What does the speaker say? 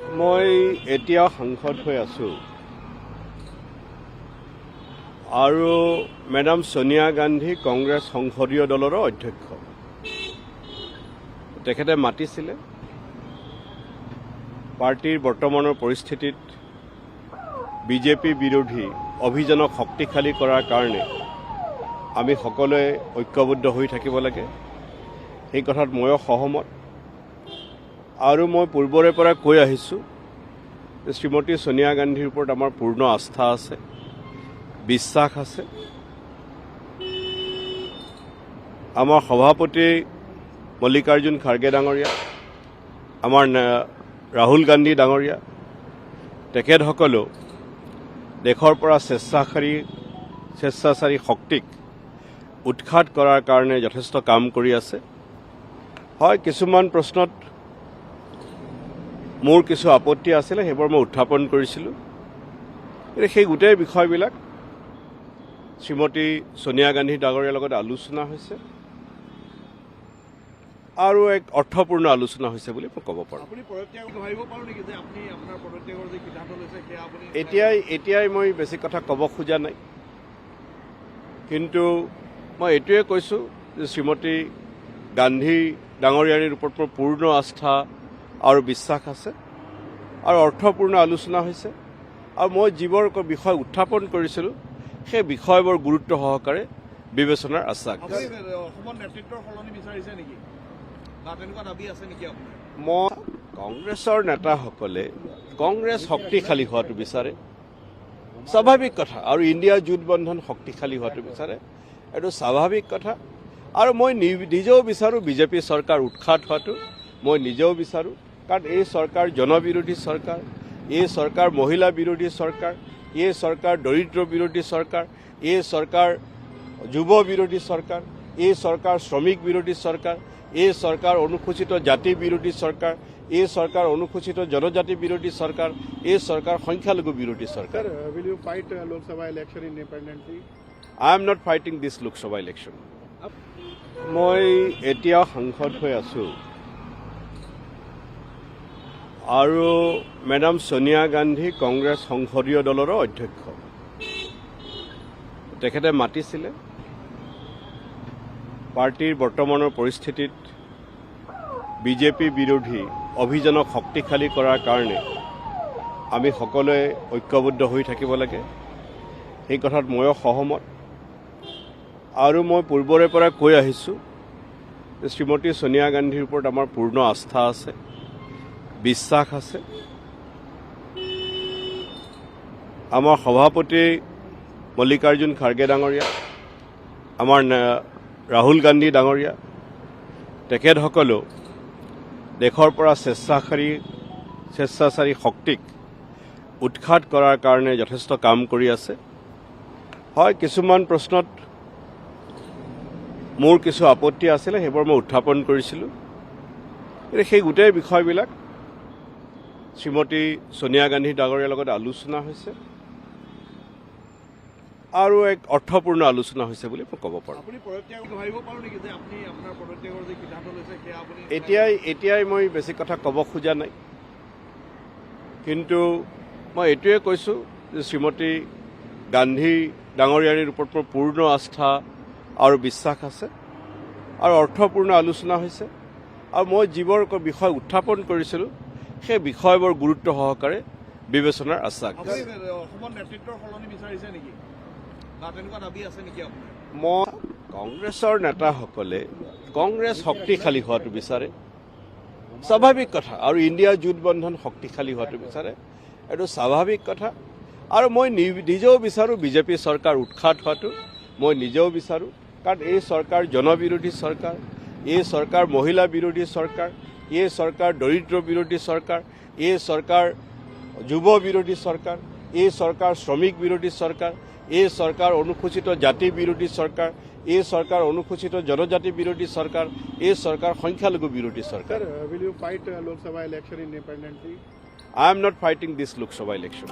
মই এতিয়া সাংসদ হৈ আছোঁ। আৰু মেডাম ছোনিয়া গান্ধী কংগ্ৰেছ সংসদীয় দলৰো অধ্যক্ষ। তেখেতে মাতিছিলে। পাৰ্টীৰ বৰ্তমানৰ পৰিস্থিতিত বিজেপি বিৰোধী অভিযানক শক্তিশালী কৰাৰ কাৰণে আমি সকলোৱে ঐক্যবদ্ধ হৈ থাকিব লাগে। সেই কথাত ময়ো সহমত। আৰু মই পূৰ্বৰে পৰা কৈ আহিছোঁ শ্ৰীমতী ছোনিয়া গান্ধীৰ ওপৰত আমাৰ পূৰ্ণ আস্থা আছে, বিশ্বাস আছে। আমাৰ সভাপতি মল্লিকাৰ্জুন খাৰ্গে ডাঙৰীয়া, আমাৰ ৰাহুল গান্ধী ডাঙৰীয়া, তেখেতসকলেও দেশৰ পৰা স্বেচ্ছাচাৰী স্বেচ্ছাচাৰী শক্তিক উৎখাত কৰাৰ কাৰণে যথেষ্ট কাম কৰি আছে। হয়, কিছুমান প্ৰশ্নত মোৰ কিছু আপত্তি আছিলে সেইবোৰ মই উত্থাপন কৰিছিলোঁ। কিন্তু সেই গোটেই বিষয়বিলাক শ্ৰীমতী ছোনিয়া গান্ধী ডাঙৰীয়াৰ লগত আলোচনা হৈছে। আৰু এক অৰ্থপূৰ্ণ আলোচনা হৈছে বুলি মই ক'ব পাৰোঁ। এতিয়াই এতিয়াই মই বেছি কথা ক'ব খোজা নাই। কিন্তু মই এইটোৱে কৈছোঁ যে শ্ৰীমতী গান্ধী ডাঙৰীয়াৰীৰ ওপৰত মোৰ পূৰ্ণ আস্থা আৰু বিশ্বাস আছে আৰু অৰ্থপূৰ্ণ আলোচনা হৈছে আৰু মই যিবোৰ বিষয় উত্থাপন কৰিছিলোঁ সেই বিষয়বোৰ গুৰুত্ব সহকাৰে বিবেচনাৰ আশ্বাস মই কংগ্ৰেছৰ নেতাসকলে কংগ্ৰেছ শক্তিশালী হোৱাটো বিচাৰে স্বাভাৱিক কথা আৰু ইণ্ডিয়া জোট বন্ধন শক্তিশালী হোৱাটো বিচাৰে এইটো স্বাভাৱিক কথা আৰু মই নিজেও বিচাৰোঁ বিজেপি চৰকাৰ উৎখাত হোৱাটো মই নিজেও বিচাৰোঁ। কাৰণ এই চৰকাৰ জনবিৰোধী চৰকাৰ এই চৰকাৰ মহিলা বিৰোধী চৰকাৰ এই চৰকাৰ দৰিদ্ৰ বিৰোধী চৰকাৰ এই চৰকাৰ যুৱ বিৰোধী চৰকাৰ এই চৰকাৰ শ্ৰমিক বিৰোধী চৰকাৰ এই চৰকাৰ অনুসূচিত জাতি বিৰোধী চৰকাৰ এই চৰকাৰ অনুসূচিত জনজাতি বিৰোধী চৰকাৰ এই চৰকাৰ সংখ্যালঘু বিৰোধী চৰকাৰ Sir, will you fight Lok Sabha election independently? I am not fighting this Lok Sabha election মই এতিয়া সাংসদ হৈ আছোঁ। আৰু মেডাম ছোনিয়া গান্ধী কংগ্ৰেছ সংসদীয় দলৰো অধ্যক্ষ। তেখেতে মাতিছিলে। পাৰ্টীৰ বৰ্তমানৰ পৰিস্থিতিত বিজেপি বিৰোধী অভিযানক শক্তিশালী কৰাৰ কাৰণে আমি সকলোৱে ঐক্যবদ্ধ হৈ থাকিব লাগে। সেই কথাত ময়ো সহমত। আৰু মই পূৰ্বৰে পৰা কৈ আহিছোঁ যে শ্ৰীমতী ছোনিয়া গান্ধীৰ ওপৰত আমাৰ পূৰ্ণ আস্থা আছে। বিশ্বাস আছে। আমাৰ সভাপতি মল্লিকাৰ্জুন খাৰ্গে ডাঙৰীয়া, আমাৰ ৰাহুল গান্ধী ডাঙৰীয়া, তেখেতসকলেও দেশৰ পৰা স্বেচ্ছাচাৰী স্বেচ্ছাচাৰী শক্তিক উৎখাত কৰাৰ কাৰণে যথেষ্ট কাম কৰি আছে। হয়, কিছুমান প্ৰশ্নত মোৰ কিছু আপত্তি আছিলে, সেইবোৰ মই উত্থাপন কৰিছিলোঁ। সেই গোটেই বিষয়বিলাক শ্ৰীমতী ছোনিয়া গান্ধী ডাঙৰীয়াৰ লগত আলোচনা হৈছে। আৰু এক অৰ্থপূৰ্ণ আলোচনা হৈছে বুলি মই ক'ব পাৰোঁ। এতিয়াই এতিয়াই মই বেছি কথা ক'ব খোজা নাই। কিন্তু মই এইটোৱে কৈছোঁ যে শ্ৰীমতী গান্ধী ডাঙৰীয়াৰীৰ ওপৰত মোৰ পূৰ্ণ আস্থা আৰু বিশ্বাস আছে আৰু অৰ্থপূৰ্ণ আলোচনা হৈছে। আৰু মই যিবোৰ বিষয় উত্থাপন কৰিছিলোঁ সেই বিষয়বোৰ গুৰুত্ব সহকাৰে বিবেচনাৰ আশ্বাস মই কংগ্ৰেছৰ নেতাসকলে কংগ্ৰেছ শক্তিশালী হোৱাটো বিচাৰে। স্বাভাৱিক কথা। আৰু ইণ্ডিয়া জোট বন্ধন শক্তিশালী হোৱাটো বিচাৰে। এইটো স্বাভাৱিক কথা। আৰু মই নিজেও বিচাৰোঁ বিজেপি চৰকাৰ উৎখাত হোৱাটো। মই নিজেও বিচাৰোঁ। কাৰণ এই চৰকাৰ জনবিৰোধী চৰকাৰ। এই চৰকাৰ মহিলা বিৰোধী চৰকাৰ। এ সরকার দরিদ্র বিরোধী সরকার এ সরকার যুব বিরোধী সরকার এ সরকার শ্রমিক বিরোধী সরকার এ সরকার অনুসূচিত জাতি বিরোধী সরকার এ সরকার অনুসূচিত জনজাতি বিরোধী সরকার এ সরকার সংখ্যালঘু বিরোধী সরকার। I am not fighting this Lok Sabha election